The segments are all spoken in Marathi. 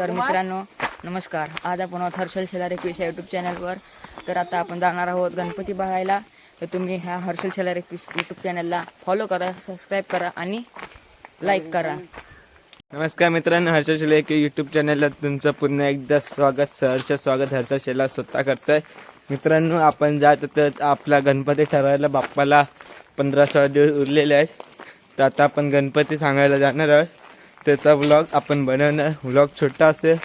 तर मित्रांनो नमस्कार. आज आपण आहोत हर्षल शेलार एकवीस या यूट्यूब चॅनलवर तर आता आपण जाणार आहोत गणपती बघायला. तर तुम्ही ह्या हर्षल शेलार एकवीस यूट्यूब चॅनलला फॉलो करा सबस्क्राईब करा आणि लाईक करा. नमस्कार मित्रांनो हर्षल शेला एक यूट्यूब चॅनलला तुमचं पुन्हा एकदा स्वागत सहर्ष स्वागत. हर्षल शेला स्वतः करतोय. मित्रांनो आपण जात तर आपला गणपती ठरवायला बाप्पाला पंधरा सोळा दिवस उरलेले आहेत. तर आता आपण गणपती सांगायला जाणार आहोत. त्याचा व्लॉग आपण बनवणार. व्लॉग छोटा असेल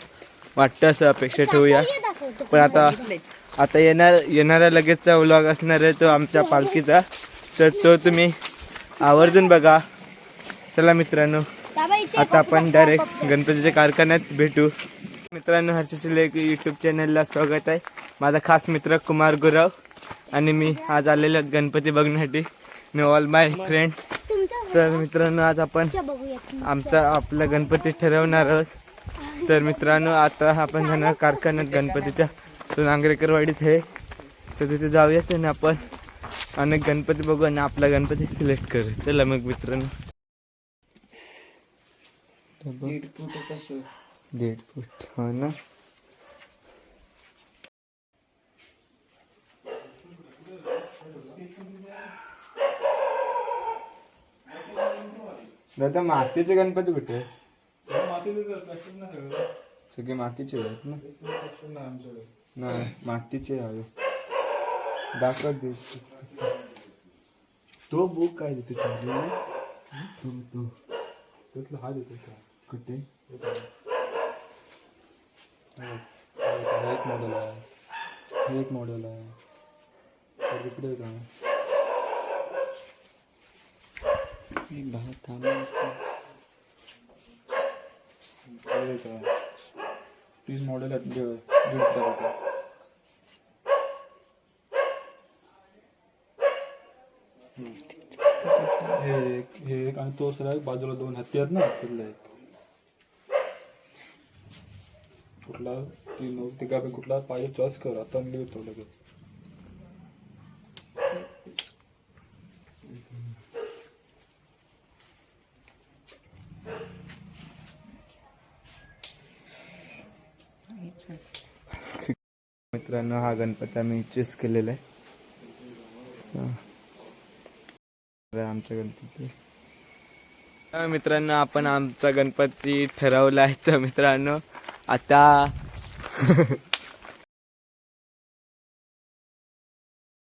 वाटतं असं अपेक्षा ठेवूया. पण आता आता येणार येणारा लगेचचा व्लॉग असणार आहे तो आमच्या पालखीचा. तर तो तुम्ही आवर्जून बघा. चला मित्रांनो आता आपण डायरेक्ट गणपतीच्या कारखान्यात भेटू. मित्रांनो हर्षशील यूट्यूब चॅनलला स्वागत आहे. माझा खास मित्र कुमार गुरव आणि मी आज आलेलो गणपती बघण्यासाठी. मी ऑल माय फ्रेंड्स तर मित्रांनो आज आपण आमचा आपला गणपती ठरवणार आहोत. तर मित्रांनो आता आपण जाणार कारखान्यात गणपतीच्या. तो नांगरेकरवाडीत आहे. तर तिथे जाऊयात आणि आपण. अनेक गणपती बघू आणि आपला गणपती सिलेक्ट करू. चला मग मित्रांनो. दीड फूट हो ना? दादा मातीचे गणपती कुठे? सगळे मातीचे आहेत ना? नाही मातीचे हवे दाखव दे. तो बुक काय देतो तो तो तसलं हा देतो का कुठे? हा एक मॉडेल आहे एक मॉडेल आहे. तर इकडे का एक बाहेर थांब इकडे तीस मॉडेल आहेत दीड हजार हे एक हे एक आणि तो सर बाजूला दोन हत्ती आहेत ना तिथला एक. कुठला? तीन तिघापैकी कुठला? पाहिजे चॉईस कर. आता मी देतो लगेच. मित्रांनो हा गणपती आम्ही चेस केलेला आहे. आमचा गणपती. मित्रांनो आपण आमचा गणपती ठरवला आहे. तर मित्रांनो आता